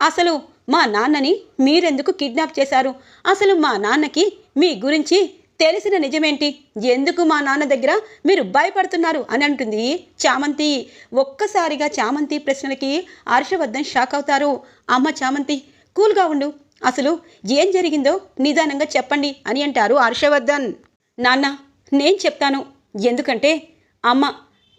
అసలు మా నాన్నని మీరెందుకు కిడ్నాప్ చేశారు? అసలు మా నాన్నకి మీ గురించి తెలిసిన నిజమేంటి? ఎందుకు మా నాన్న దగ్గర మీరు భయపడుతున్నారు అని అంటుంది చామంతి. ఒక్కసారిగా చామంతి ప్రశ్నలకి హర్షవర్ధన్ షాక్ అవుతారు. అమ్మ చామంతి కూల్గా ఉండు. అసలు ఏం జరిగిందో నిదానంగా చెప్పండి అని అంటారు హర్షవర్ధన్. నాన్న నేను చెప్తాను. ఎందుకంటే అమ్మ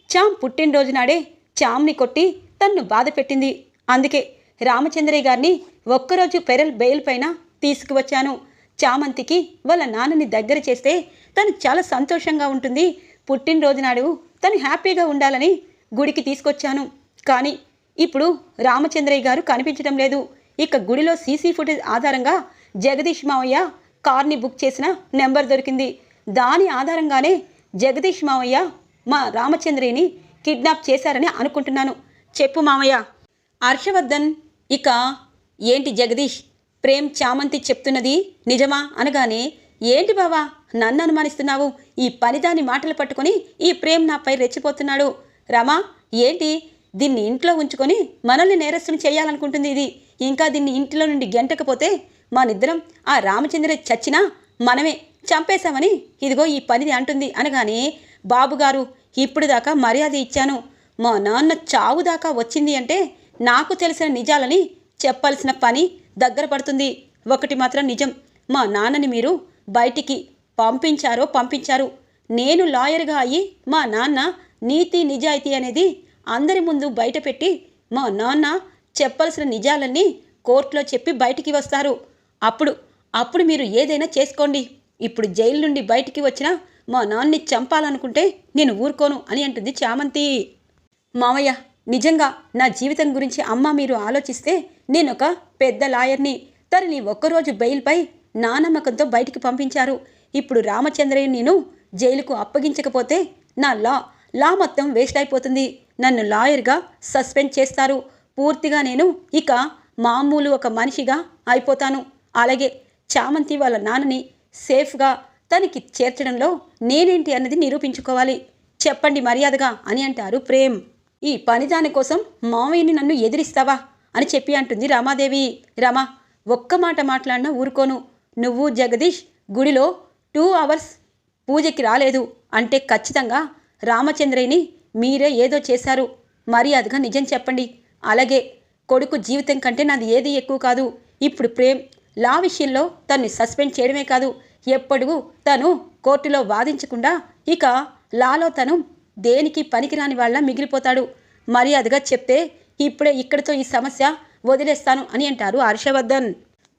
చామ్ పుట్టినరోజు నాడే చామ్ని కొట్టి తన్ను బాధ పెట్టింది అందుకే రామచంద్రయ్య గారిని ఒక్కరోజు పెరల్ బెయిల్ పైన తీసుకువచ్చాను. చామంతికి వాళ్ళ నాన్నని దగ్గర చేస్తే తను చాలా సంతోషంగా ఉంటుంది. పుట్టినరోజు నాడు తను హ్యాపీగా ఉండాలని గుడికి తీసుకొచ్చాను. కానీ ఇప్పుడు రామచంద్రయ్య గారు కనిపించడం లేదు. ఇక గుడిలో సీసీ ఫుటేజ్ ఆధారంగా జగదీష్ మావయ్య కార్ని బుక్ చేసిన నెంబర్ దొరికింది. దాని ఆధారంగానే జగదీష్ మావయ్య మా రామచంద్రిని కిడ్నాప్ చేశారని అనుకుంటున్నాను. చెప్పు మావయ్య. హర్షవర్ధన్ ఇక ఏంటి జగదీష్? ప్రేమ్ చామంతి చెప్తున్నది నిజమా అనగానే ఏంటి బావా నన్ను అనుమానిస్తున్నావు? ఈ పనిదాని మాటలు పట్టుకొని ఈ ప్రేమ్ నాపై రెచ్చిపోతున్నాడు. రమా ఏంటి? దీన్ని ఇంట్లో ఉంచుకొని మనల్ని నేరస్తులు చేయాలనుకుంటుంది ఇది. ఇంకా దీన్ని ఇంట్లో నుండి గెంటకపోతే మనిద్దరం ఆ రామచంద్ర చచ్చినా మనమే చంపేశామని ఇదిగో ఈ పనిది అంటుంది అనగానే బాబుగారు ఇప్పుడు దాకా మర్యాద ఇచ్చాను. మా నాన్న చావు దాకా వచ్చింది అంటే నాకు తెలిసిన నిజాలని చెప్పాల్సిన పని దగ్గర పడుతుంది. ఒకటి మాత్రం నిజం. మా నాన్నని మీరు బయటికి పంపించారో పంపించారు. నేను లాయర్గా అయ్యి మా నాన్న నీతి నిజాయితీ అనేది అందరి ముందు బయటపెట్టి మా నాన్న చెప్పాల్సిన నిజాలన్నీ కోర్టులో చెప్పి బయటికి వస్తారు. అప్పుడు అప్పుడు మీరు ఏదైనా చేసుకోండి. ఇప్పుడు జైలు నుండి బయటికి వచ్చినా మా నాన్నని చంపాలనుకుంటే నేను ఊరుకోను అని అంటుంది చామంతి. మావయ్య నిజంగా నా జీవితం గురించి అమ్మ మీరు ఆలోచిస్తే నేను ఒక పెద్ద లాయర్ని. తనని ఒక్కరోజు బెయిల్పై నా నమ్మకంతో బయటికి పంపించారు. ఇప్పుడు రామచంద్రయ్య నేను జైలుకు అప్పగించకపోతే నా లా లా మొత్తం వేస్ట్ అయిపోతుంది. నన్ను లాయర్గా సస్పెండ్ చేస్తారు. పూర్తిగా నేను ఇక మామూలు ఒక మనిషిగా అయిపోతాను. అలాగే చామంతి వాళ్ళ నాన్నని సేఫ్గా తనకి చేర్చడంలో నేనేంటి అన్నది నిరూపించుకోవాలి. చెప్పండి మర్యాదగా అని అంటారు ప్రేమ్. ఈ పనిదాని కోసం మావయ్యని నన్ను ఎదిరిస్తావా అని చెప్పి అంటుంది రామాదేవి. రమా ఒక్క మాట మాట్లాడినా ఊరుకోను. నువ్వు జగదీష్ గుడిలో టూ అవర్స్ పూజకి రాలేదు అంటే ఖచ్చితంగా రామచంద్రయ్యని మీరే ఏదో చేశారు. మర్యాదగా నిజం చెప్పండి. అలాగే కొడుకు జీవితం కంటే నాది ఏది ఎక్కువ కాదు. ఇప్పుడు ప్రేమ్ లా విషయంలో తన్ని సస్పెండ్ చేయడమే కాదు. ఎప్పుడు తను కోర్టులో వాదించకుండా ఇక లాలో తను దేనికి పనికిరాని వాళ్ళ మిగిలిపోతాడు. మర్యాదగా చెప్తే ఇప్పుడే ఇక్కడితో ఈ సమస్య వదిలేస్తాను అని అంటారు హర్షవర్ధన్.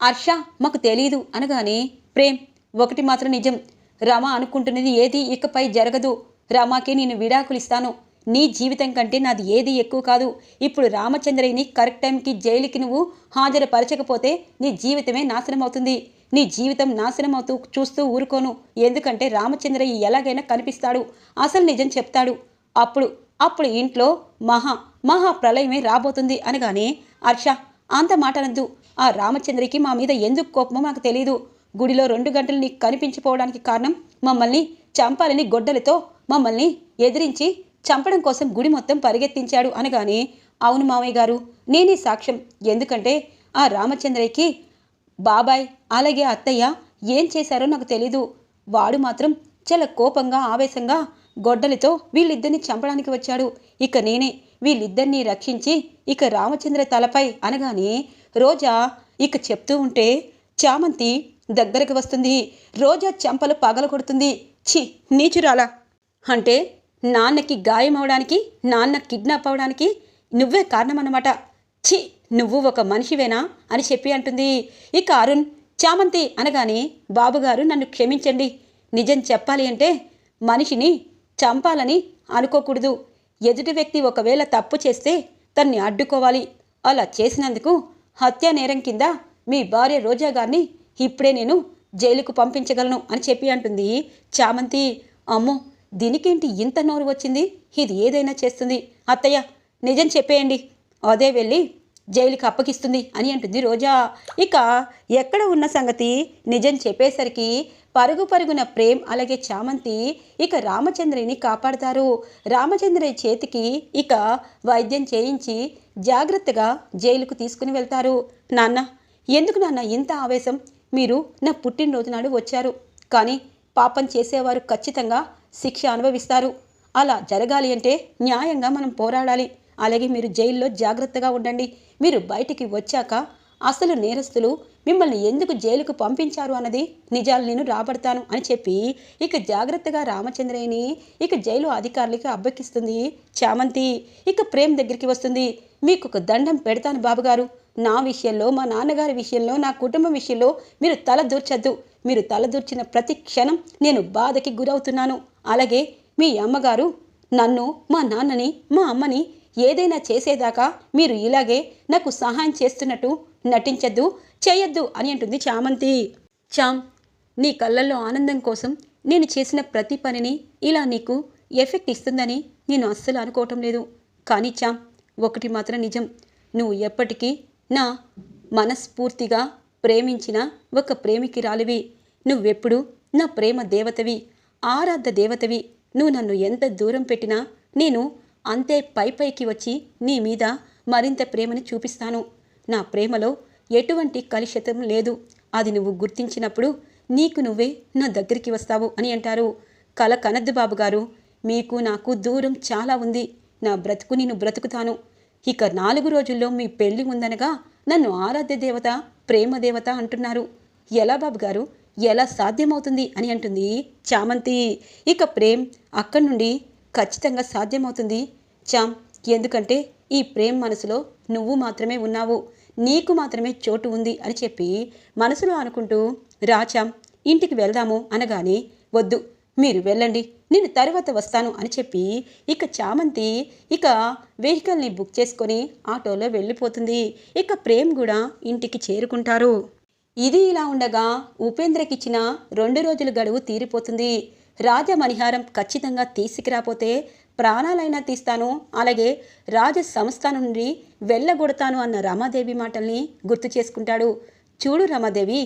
హర్ష మాకు తెలీదు అనగానే ప్రేమ్ ఒకటి మాత్రం నిజం. రమ అనుకుంటున్నది ఏది ఇకపై జరగదు. రమాకి నేను విడాకులిస్తాను. నీ జీవితం కంటే నాది ఏది ఎక్కువ కాదు. ఇప్పుడు రామచంద్రయ్యని కరెక్ట్ టైంకి జైలుకి నువ్వు హాజరుపరచకపోతే నీ జీవితమే నాశనం అవుతుంది నీ జీవితం నాశనం అవుతూ చూస్తూ ఊరుకోను. ఎందుకంటే రామచంద్రయ్య ఎలాగైనా కనిపిస్తాడు. అసలు నిజం చెప్తాడు. అప్పుడు అప్పుడు ఇంట్లో మహా మహా ప్రళయమే రాబోతుంది అనగానే హర్ష అంత మాటనద్దు ఆ రామచంద్రకి మా మీద ఎందుకు కోపమో నాకు తెలియదు గుడిలో రెండు గంటలు నీకు కనిపించిపోవడానికి కారణం మమ్మల్ని చంపాలని గొడ్డలతో మమ్మల్ని ఎదిరించి చంపడం కోసం గుడి మొత్తం పరిగెత్తించాడు అనగానే అవును మామయ్య గారు నేనే సాక్ష్యం. ఎందుకంటే ఆ రామచంద్రయ్యకి బాబాయ్ అలాగే అత్తయ్య ఏం చేశారో నాకు తెలీదు. వాడు మాత్రం చాలా కోపంగా ఆవేశంగా గొడ్డలితో వీళ్ళిద్దరిని చంపడానికి వచ్చాడు. ఇక నేనే వీళ్ళిద్దరినీ రక్షించి ఇక రామచంద్ర తలపై అనగానే రోజా ఇక చెప్తూ ఉంటే చామంతి దగ్గరకు వస్తుంది. రోజా చెంపలు పగల కొడుతుంది ఛీ నీచురాలా. అంటే నాన్నకి గాయం అవడానికి నాన్న కిడ్నాప్ అవడానికి నువ్వే కారణమన్నమాట. ఛీ నువ్వు ఒక మనిషివేనా అని చెప్పి అంటుంది. ఇక అరుణ్ చామంతి అనగానే బాబుగారు నన్ను క్షమించండి. నిజం చెప్పాలి అంటే మనిషిని చంపాలని అనుకోకూడదు. ఎదుటి వ్యక్తి ఒకవేళ తప్పు చేస్తే తన్ని అడ్డుకోవాలి. అలా చేసినందుకు హత్యా నేరం కింద మీ భార్య రోజా గారిని ఇప్పుడే నేను జైలుకు పంపించగలను అని చెప్పి అంటుంది చామంతి. అమ్మో దీనికేంటి ఇంత నోరు వచ్చింది? ఇది ఏదైనా చేస్తుంది. అత్తయ్య నిజం చెప్పేయండి. అదే వెళ్ళి జైలుకి అప్పగిస్తుంది అని అంటుంది రోజా. ఇక ఎక్కడ ఉన్న సంగతి? నిజం చెప్పేసరికి పరుగు పరుగున ప్రేమ్ అలాగే చామంతి ఇక రామచంద్రని కాపాడతారు. రామచంద్రయ్య చేతికి ఇక వైద్యం చేయించి జాగ్రత్తగా జైలుకు తీసుకుని వెళ్తారు. నాన్న ఎందుకు నాన్న ఇంత ఆవేశం? మీరు నా పుట్టినరోజు నాడు వచ్చారు. కానీ పాపం చేసేవారు ఖచ్చితంగా శిక్ష అనుభవిస్తారు. అలా జరగాలి అంటే న్యాయంగా మనం పోరాడాలి. అలాగే మీరు జైల్లో జాగ్రత్తగా ఉండండి. మీరు బయటికి వచ్చాక అసలు నేరస్తులు మిమ్మల్ని ఎందుకు జైలుకు పంపించారు అన్నది నిజాలు నేను రాబడతాను అని చెప్పి ఇక జాగ్రత్తగా రామచంద్రయ్యని ఇక జైలు అధికారులకి అబ్బెక్కిస్తుంది చామంతి. ఇక ప్రేమ్ దగ్గరికి వస్తుంది. మీకు ఒక దండం పెడతాను బాబుగారు నా విషయంలో మా నాన్నగారి విషయంలో నా కుటుంబం విషయంలో మీరు తల దూర్చద్దు. మీరు తల దూర్చిన ప్రతి క్షణం నేను బాధకి గురవుతున్నాను. అలాగే మీ అమ్మగారు నన్ను మా నాన్నని మా అమ్మని ఏదైనా చేసేదాకా మీరు ఇలాగే నాకు సహాయం చేస్తున్నట్టు నటించద్దు చేయొద్దు అని అంటుంది చామంతి. చామ్ నీ కళ్ళల్లో ఆనందం కోసం నేను చేసిన ప్రతి పనిని ఇలా నీకు ఎఫెక్ట్ ఇస్తుందని నేను అస్సలు అనుకోవటం లేదు. కానీ చామ్ ఒకటి మాత్రం నిజం. నువ్వు ఎప్పటికీ నా మనస్ఫూర్తిగా ప్రేమించిన ఒక ప్రేమికిరాలివి నువ్వెప్పుడు నా ప్రేమ దేవతవి ఆరాధ దేవతవి. నువ్వు నన్ను ఎంత దూరం పెట్టినా నేను అంతే పై పైకి వచ్చి నీ మీద మరింత ప్రేమని చూపిస్తాను. నా ప్రేమలో ఎటువంటి కలుషితం లేదు. అది నువ్వు గుర్తించినప్పుడు నీకు నువ్వే నా దగ్గరికి వస్తావు అని అంటారు. కల కనద్దు బాబు గారు మీకు నాకు దూరం చాలా ఉంది. నా బ్రతుకు నేను బ్రతుకుతాను. ఇక నాలుగు రోజుల్లో మీ పెళ్ళి ఉందనగా నన్ను ఆరాధ్య దేవత ప్రేమ దేవత అంటున్నారు. ఎలా బాబు గారు ఎలా సాధ్యమవుతుంది? అని అంటుంది చామంతి. ఇక ప్రేమ్ అక్కడి నుండి ఖచ్చితంగా సాధ్యమవుతుంది. చామ్ ఎందుకంటే ఈ ప్రేమ్ మనసులో నువ్వు మాత్రమే ఉన్నావు. నీకు మాత్రమే చోటు ఉంది అని చెప్పి మనసులో అనుకుంటూ రాచాం ఇంటికి వెళ్దాము అనగానే వద్దు మీరు వెళ్ళండి నేను తర్వాత వస్తాను అని చెప్పి ఇక చామంతి ఇక వెహికల్ని బుక్ చేసుకొని ఆటోలో వెళ్ళిపోతుంది. ఇక ప్రేమ్ కూడా ఇంటికి చేరుకుంటారు. ఇది ఇలా ఉండగా ఉపేంద్రకిచ్చిన రెండు రోజుల గడువు తీరిపోతుంది. రాజమణిహారం ఖచ్చితంగా తీసుకురాపోతే ప్రాణాలైనా తీస్తాను. అలాగే రాజ సంస్థానం నుండి వెళ్ళగొడతాను అన్న రమాదేవి మాటల్ని గుర్తు చేసుకుంటాడు. చూడు రమాదేవి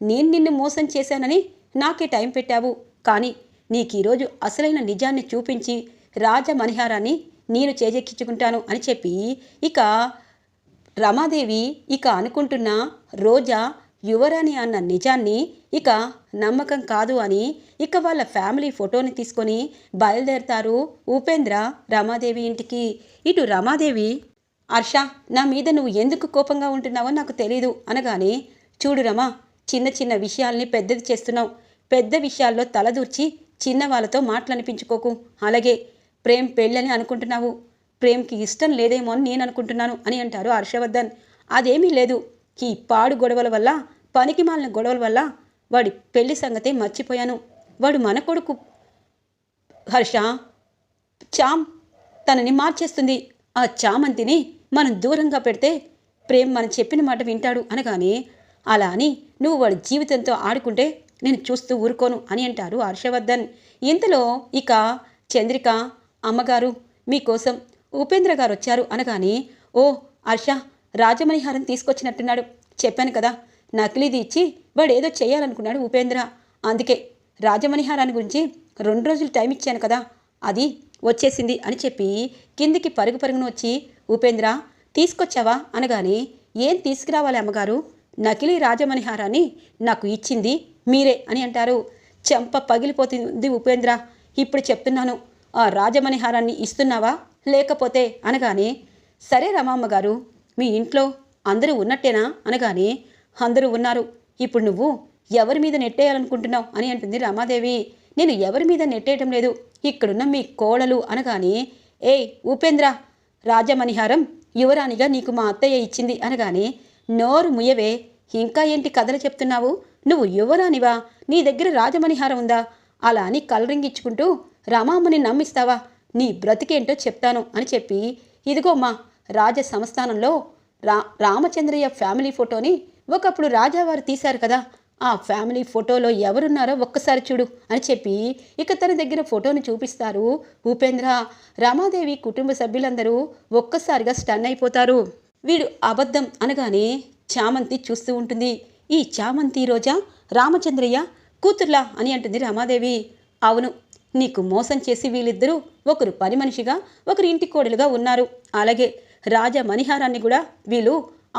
నేను నిన్ను మోసం చేశానని నాకే టైం పెట్టావు. కానీ నీకు ఈరోజు అసలైన నిజాన్ని చూపించి రాజమణిహారాన్ని నేను చేజెక్కించుకుంటాను అని చెప్పి ఇక రమాదేవి ఇక అనుకుంటున్న రోజా యువరాణి అన్న నిజాన్ని ఇక నమ్మకం కాదు అని ఇక వాళ్ళ ఫ్యామిలీ ఫోటోని తీసుకొని బయలుదేరతారు ఉపేంద్ర రమాదేవి ఇంటికి. ఇటు రమాదేవి హర్ష నా మీద నువ్వు ఎందుకు కోపంగా ఉంటున్నావో నాకు తెలీదు అనగానే చూడు రమా చిన్న చిన్న విషయాల్ని పెద్దది చేస్తున్నావు. పెద్ద విషయాల్లో తలదూర్చి చిన్న వాళ్ళతో మాటలనిపించుకోకు. అలాగే ప్రేమ్ పెళ్ళని అనుకుంటున్నావు. ప్రేమ్కి ఇష్టం లేదేమో అని నేను అనుకుంటున్నాను అని అంటారు హర్షవర్ధన్. అదేమీ లేదు. ఈ పాడు గొడవల వల్ల పనికి మాలిన గొడవల వల్ల వాడి పెళ్ళి సంగతే మర్చిపోయాను. వాడు మన కొడుకు. హర్ష చామ్ తనని మార్చేస్తుంది. ఆ చామంతిని మనం దూరంగా పెడితే ప్రేమ్ మనం చెప్పిన మాట వింటాడు అనగానే అలా అని నువ్వు వాడి జీవితంతో ఆడుకుంటే నేను చూస్తూ ఊరుకోను అని అంటారు హర్షవర్ధన్. ఇంతలో ఇక చంద్రిక అమ్మగారు మీకోసం ఉపేంద్ర గారు వచ్చారు అనగానే ఓ హర్ష రాజమణిహారం తీసుకొచ్చినట్టున్నాడు. చెప్పాను కదా నకిలీది ఇచ్చి వాడు ఏదో చేయాలనుకున్నాడు ఉపేంద్ర. అందుకే రాజమణిహారాన్ని గురించి రెండు రోజులు టైం ఇచ్చాను కదా అది వచ్చేసింది అని చెప్పి కిందికి పరుగు పరుగున వచ్చి ఉపేంద్ర తీసుకొచ్చావా? అనగానే ఏం తీసుకురావాలి అమ్మగారు? నకిలీ రాజమణిహారాన్ని నాకు ఇచ్చింది మీరే అని అంటారు. చెంప పగిలిపోతుంది ఉపేంద్ర. ఇప్పుడు చెప్తున్నాను ఆ రాజమణిహారాన్ని ఇస్తున్నావా? లేకపోతే అనగానే సరే రమామ్మ గారు మీ ఇంట్లో అందరూ ఉన్నట్టేనా? అనగానే అందరూ ఉన్నారు. ఇప్పుడు నువ్వు ఎవరి మీద నెట్టేయాలనుకుంటున్నావు? అని అంటుంది రమాదేవి. నేను ఎవరి మీద నెట్టేయటం లేదు. ఇక్కడున్న మీ కోడలు అనగానే ఏయ్ ఉపేంద్ర రాజమణిహారం యువరాణిగా నీకు మా అత్తయ్య ఇచ్చింది. అనగానే నోరు ముయ్యవే. ఇంకా ఏంటి కథలు చెప్తున్నావు? నువ్వు యువరానివా నీ దగ్గర రాజమణిహారం ఉందా? అలా అని కలరింగిచ్చుకుంటూ రమామ్మని నమ్మిస్తావా? నీ బ్రతికేంటో చెప్తాను అని చెప్పి ఇదిగోమ్మా రాజ సంస్థానంలో రా రామచంద్రయ్య ఫ్యామిలీ ఫోటోని ఒకప్పుడు రాజావారు తీశారు కదా. ఆ ఫ్యామిలీ ఫోటోలో ఎవరున్నారో ఒక్కసారి చూడు అని చెప్పి ఇక తన దగ్గర ఫోటోని చూపిస్తారు. ఉపేంద్ర రమాదేవి కుటుంబ సభ్యులందరూ ఒక్కసారిగా స్టన్ అయిపోతారు. వీడు అబద్ధం అనగానే చామంతి చూస్తూ ఉంటుంది. ఈ చామంతి రోజా రామచంద్రయ్య కూతుర్లా అని అంటుంది రమాదేవి. అవును నీకు మోసం చేసి వీళ్ళిద్దరూ ఒకరు పని మనిషిగా ఒకరు ఇంటి కోడలుగా ఉన్నారు. అలాగే రాజ మణిహారాన్ని కూడా వీళ్ళు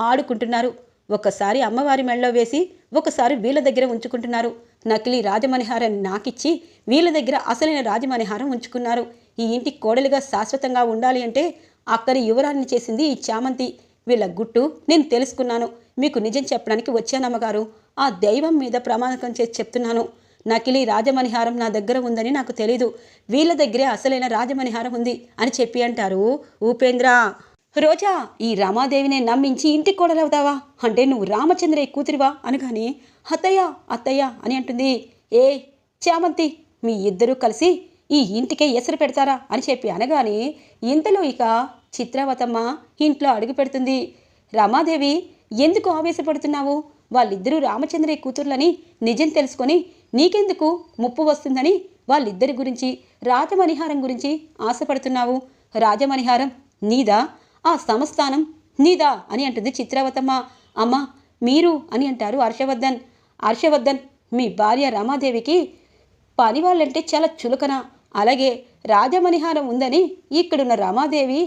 ఆడుకుంటున్నారు. ఒకసారి అమ్మవారి మెళ్ళలో వేసి ఒకసారి వీళ్ళ దగ్గర ఉంచుకుంటున్నారు. నకిలీ రాజమణిహారాన్ని నాకిచ్చి వీళ్ళ దగ్గర అసలైన రాజమణిహారం ఉంచుకున్నారు. ఈ ఇంటి కోడలిగా శాశ్వతంగా ఉండాలి అంటే అక్కడి యువరాన్ని చేసింది ఈ చామంతి. వీళ్ళ గుట్టు నేను తెలుసుకున్నాను. మీకు నిజం చెప్పడానికి వచ్చానమ్మగారు ఆ దైవం మీద ప్రమాణకం చేసి చెప్తున్నాను. నకిలీ రాజమణిహారం నా దగ్గర ఉందని నాకు తెలీదు. వీళ్ళ దగ్గరే అసలైన రాజమణిహారం ఉంది అని చెప్పి అంటారు ఉపేంద్ర. రోజా ఈ రామాదేవినే నమ్మించి ఇంటికి కోడలవుతావా? అంటే నువ్వు రామచంద్రయ్య కూతురివా? అనగానే అత్తయ్య అత్తయ్య అని అంటుంది. ఏ చామంతి మీ ఇద్దరూ కలిసి ఈ ఇంటికే ఎసరు పెడతారా? అని చెప్పి అనగానే ఇంతలో ఇక చిత్రవతమ్మ ఇంట్లో అడుగు పెడుతుంది. రమాదేవి ఎందుకు ఆవేశపడుతున్నావు? వాళ్ళిద్దరూ రామచంద్రయ్య కూతుర్లని నిజం తెలుసుకొని నీకెందుకు ముప్పు వస్తుందని వాళ్ళిద్దరి గురించి రాజమణిహారం గురించి ఆశపడుతున్నావు? రాజమణిహారం నీదా? ఆ సమస్థానం నీదా అని అంటుంది చిత్రవతమ్మ. అమ్మ మీరు అని అంటారు హర్షవర్ధన్. హర్షవర్ధన్ మీ భార్య రమాదేవికి పని వాళ్ళంటే చాలా చులకన. అలాగే రాజమణిహారం ఉందని ఇక్కడున్న రమాదేవి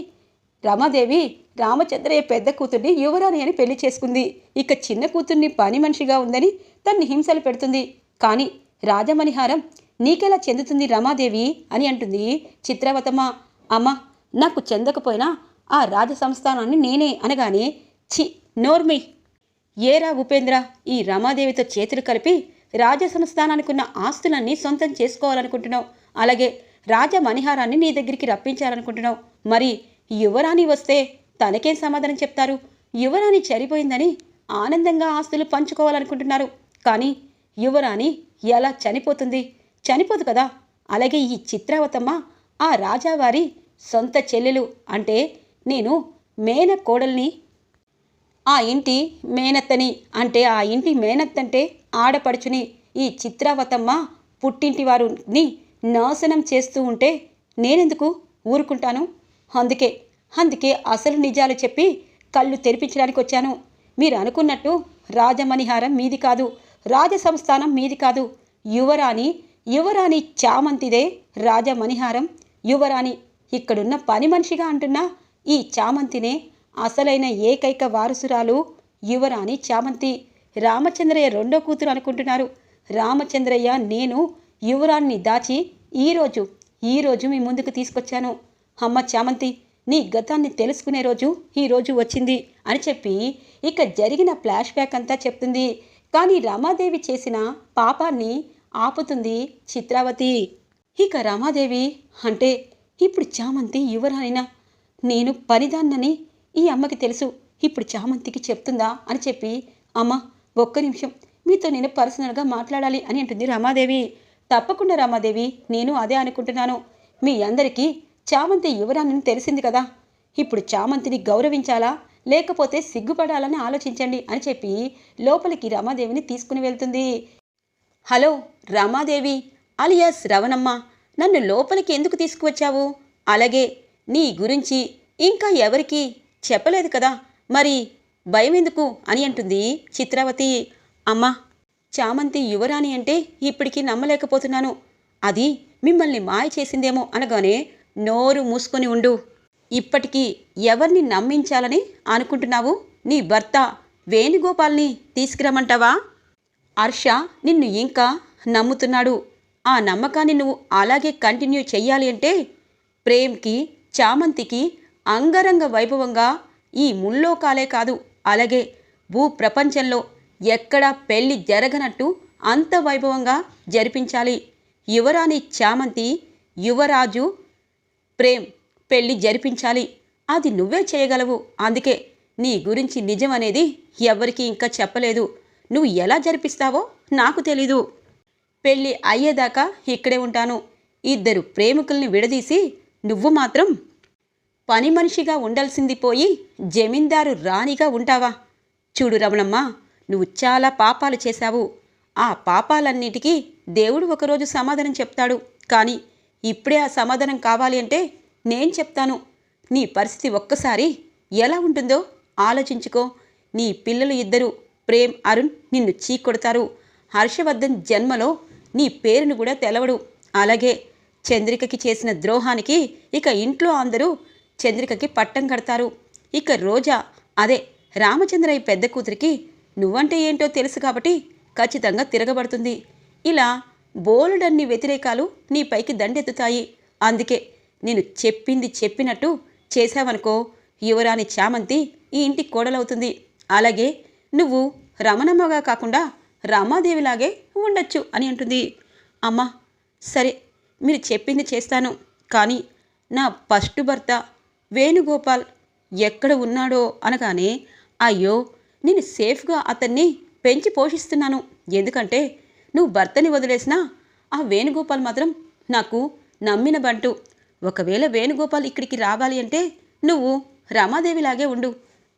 రమాదేవి రామచంద్రయ్య పెద్ద కూతుర్ని యువరాణి అని పెళ్ళి చేసుకుంది. ఇక చిన్న కూతుర్ని పని మనిషిగా ఉందని తన్ని హింసలు పెడుతుంది. కానీ రాజమణిహారం నీకెలా చెందుతుంది రమాదేవి అని అంటుంది చిత్రవతమ్మ. అమ్మ నాకు చెందకపోయినా ఆ రాజ సంస్థానాన్ని నేనే అనగానే చి నోర్మి. ఏరా ఉపేంద్ర ఈ రమాదేవితో చేతులు కలిపి రాజ సంస్థానానికి ఉన్న ఆస్తులన్నీ సొంతం చేసుకోవాలనుకుంటున్నావు. అలాగే రాజ మణిహారాన్ని నీ దగ్గరికి రప్పించాలనుకుంటున్నావు. మరి యువరాణి వస్తే తనకేం సమాధానం చెప్తారు? యువరాణి చనిపోయిందని ఆనందంగా ఆస్తులు పంచుకోవాలనుకుంటున్నారు. కానీ యువరాణి ఎలా చనిపోతుంది? చనిపోదు కదా. అలాగే ఈ చిత్రావతమ్మ ఆ రాజావారి సొంత చెల్లెలు అంటే నేను మేన కోడల్ని ఆ ఇంటి మేనత్తని అంటే ఆ ఇంటి మేనత్తంటే ఆడపడుచుని ఈ చిత్రావతమ్మ పుట్టింటి వారిని నాశనం చేస్తూ ఉంటే నేనెందుకు ఊరుకుంటాను? అందుకే అందుకే అసలు నిజాలు చెప్పి కళ్ళు తెరిపించడానికి వచ్చాను. మీరు అనుకున్నట్టు రాజమణిహారం మీది కాదు రాజ సంస్థానం మీది కాదు. యువరాణి యువరాణి చామంతిదే రాజమణిహారం. యువరాణి ఇక్కడున్న పని మనిషిగా అంటున్నా ఈ చామంతినే అసలైన ఏకైక వారసురాలు యువరాణి చామంతి. రామచంద్రయ్య రెండో కూతురు అనుకుంటున్నారు. రామచంద్రయ్య నేను యువరాణిని దాచి ఈరోజు ఈరోజు మీ ముందుకు తీసుకొచ్చాను. అమ్మ చామంతి నీ గతాన్ని తెలుసుకునే రోజు ఈరోజు వచ్చింది అని చెప్పి ఇక జరిగిన ఫ్లాష్ బ్యాక్ అంతా చెప్తుంది. కానీ రమాదేవి చేసిన పాపాన్ని ఆపుతుంది చిత్రావతి. ఇక రమాదేవి అంటే ఇప్పుడు చామంతి యువరానినా నేను పనిదాన్నని ఈ అమ్మకి తెలుసు. ఇప్పుడు చామంతికి చెప్తుందా? అని చెప్పి అమ్మ ఒక్క నిమిషం. మీతో నేను పర్సనల్గా మాట్లాడాలి అని అంటుంది రమాదేవి. తప్పకుండా రమాదేవి నేను అదే అనుకుంటున్నాను. మీ అందరికీ చామంతి యువరాణిని తెలిసింది కదా. ఇప్పుడు చామంతిని గౌరవించాలా? లేకపోతే సిగ్గుపడాలని ఆలోచించండి అని చెప్పి లోపలికి రమాదేవిని తీసుకుని వెళ్తుంది. Hello Ramadevi alias Ravanamma. నన్ను లోపలికి ఎందుకు తీసుకువచ్చావు? అలాగే నీ గురించి ఇంకా ఎవరికి చెప్పలేదు కదా? మరి భయం ఎందుకు అని అంటుంది చిత్రావతి. అమ్మా చామంతి యువరాణి అంటే ఇప్పటికీ నమ్మలేకపోతున్నాను. అది మిమ్మల్ని మాయ చేసిందేమో అనగానే నోరు మూసుకొని ఉండు. ఇప్పటికీ ఎవరిని నమ్మించాలని అనుకుంటున్నావు? నీ భర్త వేణుగోపాల్ని తీసుకురమ్మంటావా? హర్ష నిన్ను ఇంకా నమ్ముతున్నాడు. ఆ నమ్మకాన్ని నువ్వు అలాగే కంటిన్యూ చెయ్యాలి అంటే ప్రేమ్కి చామంతికి అంగరంగ వైభవంగా ఈ ముల్లోకాలే కాదు అలాగే భూ ప్రపంచంలో ఎక్కడా పెళ్ళి జరగనట్టు అంత వైభవంగా జరిపించాలి. యువరాణి చామంతి యువరాజు ప్రేమ్ పెళ్ళి జరిపించాలి. అది నువ్వే చేయగలవు. అందుకే నీ గురించి నిజం అనేది ఎవరికీ ఇంకా చెప్పలేదు. నువ్వు ఎలా జరిపిస్తావో నాకు తెలీదు. పెళ్ళి అయ్యేదాకా ఇక్కడే ఉంటాను. ఇద్దరు ప్రేమికుల్ని విడదీసి నువ్వు మాత్రం పని మనిషిగా ఉండాల్సింది పోయి జమీందారు రాణిగా ఉంటావా? చూడు రమణమ్మ నువ్వు చాలా పాపాలు చేశావు. ఆ పాపాలన్నిటికీ దేవుడు ఒకరోజు సమాధానం చెప్తాడు. కానీ ఇప్పుడే ఆ సమాధానం కావాలి అంటే నేను చెప్తాను. నీ పరిస్థితి ఒక్కసారి ఎలా ఉంటుందో ఆలోచించుకో. నీ పిల్లలు ఇద్దరు ప్రేమ్ అరుణ్ నిన్ను చీకొడతారు. హర్షవర్ధన్ జన్మలో నీ పేరును కూడా తెలవడు. అలాగే చంద్రికకి చేసిన ద్రోహానికి ఇక ఇంట్లో అందరూ చంద్రికకి పట్టం కడతారు. ఇక రోజా అదే రామచంద్రయ్య పెద్ద కూతురికి నువ్వంటే ఏంటో తెలుసు కాబట్టి ఖచ్చితంగా తిరగబడుతుంది. ఇలా బోలెడన్ని వ్యతిరేకాలు నీ పైకి దండెత్తుతాయి. అందుకే నేను చెప్పింది చెప్పినట్టు చేశావనుకో యువరాణి చామంతి ఈ ఇంటి కోడలవుతుంది. అలాగే నువ్వు రమణమ్మగా కాకుండా రామాదేవిలాగే ఉండొచ్చు అని అంటుంది. అమ్మా సరే మీరు చెప్పింది చేస్తాను. కానీ నా ఫస్ట్ భర్త వేణుగోపాల్ ఎక్కడ ఉన్నాడో అనగానే అయ్యో నేను సేఫ్గా అతన్ని పెంచి పోషిస్తున్నాను. ఎందుకంటే నువ్వు భర్తని వదిలేసినా ఆ వేణుగోపాల్ మాత్రం నాకు నమ్మిన బంటు. ఒకవేళ వేణుగోపాల్ ఇక్కడికి రావాలి అంటే నువ్వు రమాదేవిలాగే ఉండు.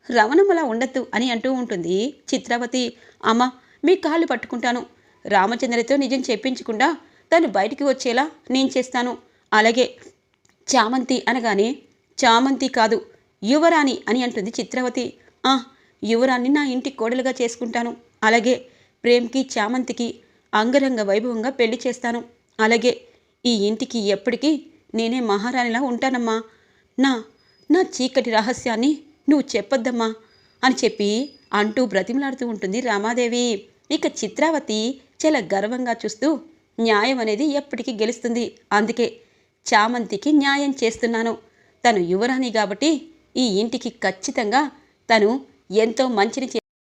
రమణమ్మలా ఉండొద్దు అని అంటూ ఉంటుంది చిత్రావతి. అమ్మ మీ కాళ్ళు పట్టుకుంటాను. రామచంద్రతో నిజం చెప్పించకుండా తను బయటికి వచ్చేలా నేను చేస్తాను. అలాగే చామంతి అనగానే చామంతి కాదు యువరాణి అని అంటుంది చిత్రవతి. ఆ యువరాణి నా ఇంటి కోడలుగా చేసుకుంటాను. అలాగే ప్రేమ్కి చామంతికి అంగరంగ వైభవంగా పెళ్ళి చేస్తాను. అలాగే ఈ ఇంటికి ఎప్పటికీ నేనే మహారాణిలా ఉంటానమ్మా. నా నా చీకటి రహస్యాన్ని నువ్వు చెప్పొద్దమ్మా అని చెప్పి అంటూ బ్రతిమలాడుతూ ఉంటుంది రామాదేవి. ఇక చిత్రావతి చాలా గర్వంగా చూస్తూ న్యాయం అనేది ఎప్పటికీ గెలుస్తుంది. అందుకే చామంతికి న్యాయం చేస్తున్నాను. తను యువరాణి కాబట్టి ఈ ఇంటికి ఖచ్చితంగా తను ఎంతో మంచిని చే